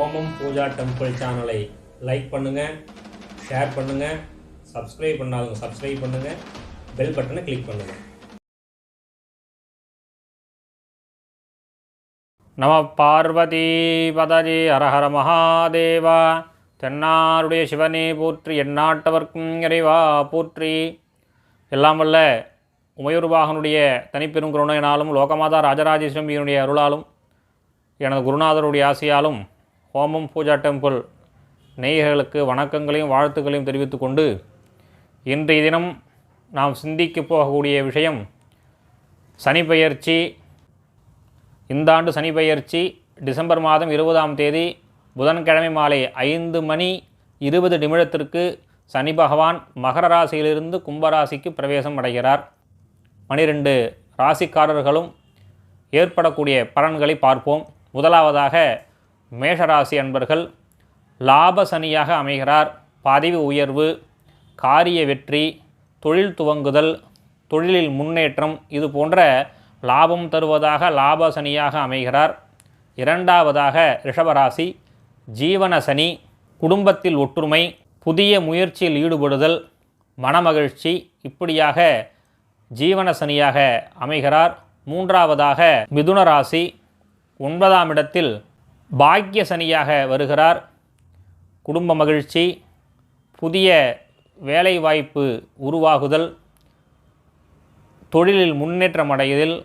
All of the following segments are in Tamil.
ஓமம் பூஜா டெம்பிள் சேனலை லைக் பண்ணுங்கள் ஷேர் பண்ணுங்கள் சப்ஸ்கிரைப் பண்ணாதவங்க சப்ஸ்கிரைப் பண்ணுங்கள் பெல் பட்டனை கிளிக் பண்ணுங்கள் நம பார்வதி பதஜி அரஹர மகாதேவா தென்னாருடைய சிவனே போற்றி எந்நாட்டவர்க்கும் இறைவா போற்றி. எல்லாம் வல்ல உமையுருபாகனுடைய தனிப்பெரும் கருணையினாலும் லோகமாதா ராஜராஜேஸ்வரியினுடைய அருளாலும் எனது குருநாதருடைய ஆசையாலும் ஹோமம் பூஜா டெம்பிள் நேயர்களுக்கு வணக்கங்களையும் வாழ்த்துக்களையும் தெரிவித்துக்கொண்டு இன்றைய தினம் நாம் சிந்திக்கப் போகக்கூடிய விஷயம் சனிப்பெயர்ச்சி இந்த ஆண்டு சனி பெயர்ச்சி டிசம்பர் மாதம் இருபதாம் தேதி புதன்கிழமை மாலை ஐந்து மணி இருபது நிமிடத்திற்கு சனி பகவான் மகர ராசியிலிருந்து கும்பராசிக்கு பிரவேசம் அடைகிறார். பனிரெண்டு ராசிக்காரர்களும் ஏற்படக்கூடிய பலன்களை பார்ப்போம். முதலாவதாக மேஷராசி அன்பர்கள் லாப சனியாக அமைகிறார். பதவி உயர்வு காரிய வெற்றி தொழில் துவங்குதல் தொழிலில் முன்னேற்றம் இது போன்ற லாபம் தருவதாக லாப சனியாக அமைகிறார். இரண்டாவதாக ரிஷபராசி ஜீவன சனி குடும்பத்தில் ஒற்றுமை புதிய முயற்சியில் ஈடுபடுதல் மனமகிழ்ச்சி இப்படியாக ஜீவன சனியாக அமைகிறார். மூன்றாவதாக மிதுன ராசி ஒன்பதாம் இடத்தில் பாக்கிய சனியாக வருகிறார். குடும்ப மகிழ்ச்சி புதிய வேலைவாய்ப்பு உருவாகுதல் தொழிலில் முன்னேற்றம் அடையதில்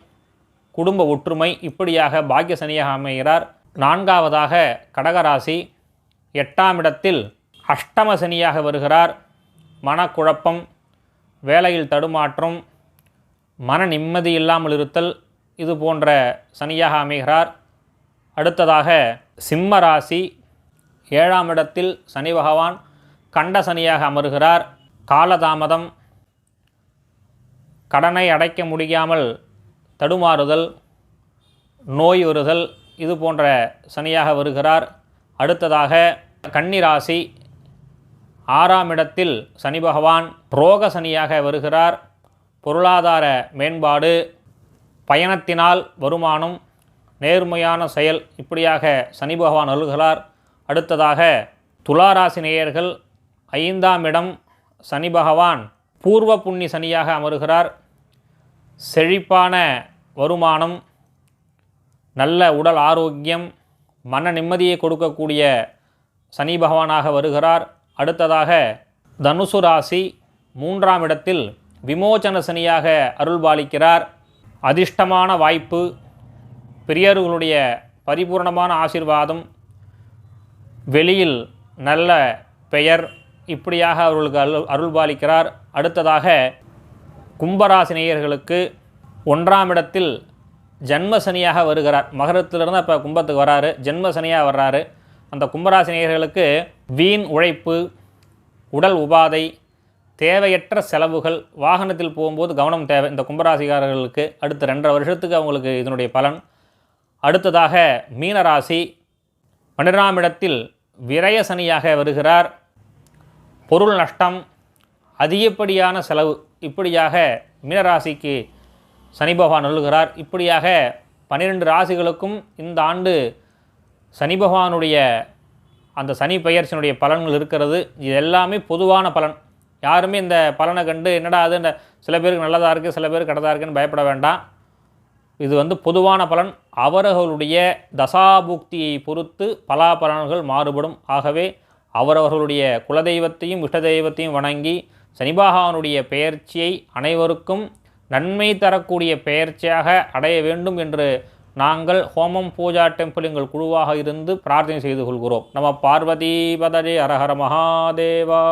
குடும்ப ஒற்றுமை இப்படியாக பாக்கிய சனியாக அமைகிறார். நான்காவதாக கடகராசி எட்டாம் இடத்தில் அஷ்டம சனியாக வருகிறார். மனக்குழப்பம் வேலையில் தடுமாற்றம் மன நிம்மதி இல்லாமல் இருத்தல் இது போன்ற சனியாக அமைகிறார். அடுத்ததாக சிம்ம ராசி ஏழாம் இடத்தில் சனி பகவான் கண்ட சனியாக அமர்கிறார். காலதாமதம் கடனை அடைக்க முடியாமல் தடுமாறுதல் நோய் வருதல் இது போன்ற சனியாக வருகிறார். அடுத்ததாக கன்னிராசி ஆறாம் இடத்தில் சனி பகவான் ரோக சனியாக வருகிறார். பொருளாதார மேம்பாடு பயணத்தினால் வருமானம் நேர்மையான செயல். இப்படியாக சனி பகவான் அழுகிறார். அடுத்ததாக துளாராசி நேயர்கள் ஐந்தாம் இடம் சனி பகவான் பூர்வ புண்ணி சனியாக அமருகிறார். செழிப்பான வருமானம் நல்ல உடல் ஆரோக்கியம் மன நிம்மதியை கொடுக்கக்கூடிய சனி பகவானாக வருகிறார். அடுத்ததாக தனுசு ராசி மூன்றாம் இடத்தில் விமோச்சன சனியாக அருள்பாலிக்கிறார். அதிர்ஷ்டமான வாய்ப்பு பெரியவர்களுடைய பரிபூர்ணமான ஆசீர்வாதம் வெளியில் நல்ல பெயர் இப்படியாக அவர்களுக்கு அருள் அருள்பாலிக்கிறார். அடுத்ததாக கும்பராசினியர்களுக்கு ஒன்றாம் இடத்தில் ஜன்ம சனியாக வருகிறார். மகரத்திலிருந்து இப்போ கும்பத்துக்கு வராரு. ஜென்ம சனியாக வர்றாரு. அந்த கும்பராசினியர்களுக்கு வீண் உழைப்பு உடல் உபாதை தேவையற்ற செலவுகள் வாகனத்தில் போகும்போது கவனம் தேவை. இந்த கும்பராசிக்காரர்களுக்கு அடுத்த ரெண்டரை வருஷத்துக்கு அவங்களுக்கு இதனுடைய பலன். அடுத்ததாக மீனராசி. பன்னிரெண்டாம் இடத்தில் விரய சனியாக வருகிறார். பொருள் நஷ்டம் அதிகப்படியான செலவு. இப்படியாக மீனராசிக்கு சனி பகவான் நல்கிறார் இப்படியாக பன்னிரெண்டு ராசிகளுக்கும் இந்த ஆண்டு சனி பகவானுடைய அந்த சனி பெயர்ச்சியினுடைய பலன்கள் இருக்கிறது. இது எல்லாமே பொதுவான பலன். யாருமே இந்த பலனை கண்டு என்னடா அது சில பேருக்கு நல்லதாக இருக்குது சில பேருக்கு கெட்டதாக இருக்குன்னு பயப்பட வேண்டாம். இது வந்து பொதுவான பலன். அவரவர்களுடைய தசாபுக்தியை பொறுத்து பலாபலன்கள் மாறுபடும். ஆகவே அவரவர்களுடைய குலதெய்வத்தையும் இஷ்ட தெய்வத்தையும் வணங்கி சனிபாகவனுடைய பெயர்ச்சியை அனைவருக்கும் நன்மை தரக்கூடிய பெயர்ச்சியாக அடைய வேண்டும் என்று நாங்கள் ஹோமம் பூஜா டெம்பிள் எங்கள் குழுவாக இருந்து பிரார்த்தனை செய்து கொள்கிறோம். நம்ம பார்வதி பதஜே அரஹர மகாதேவா.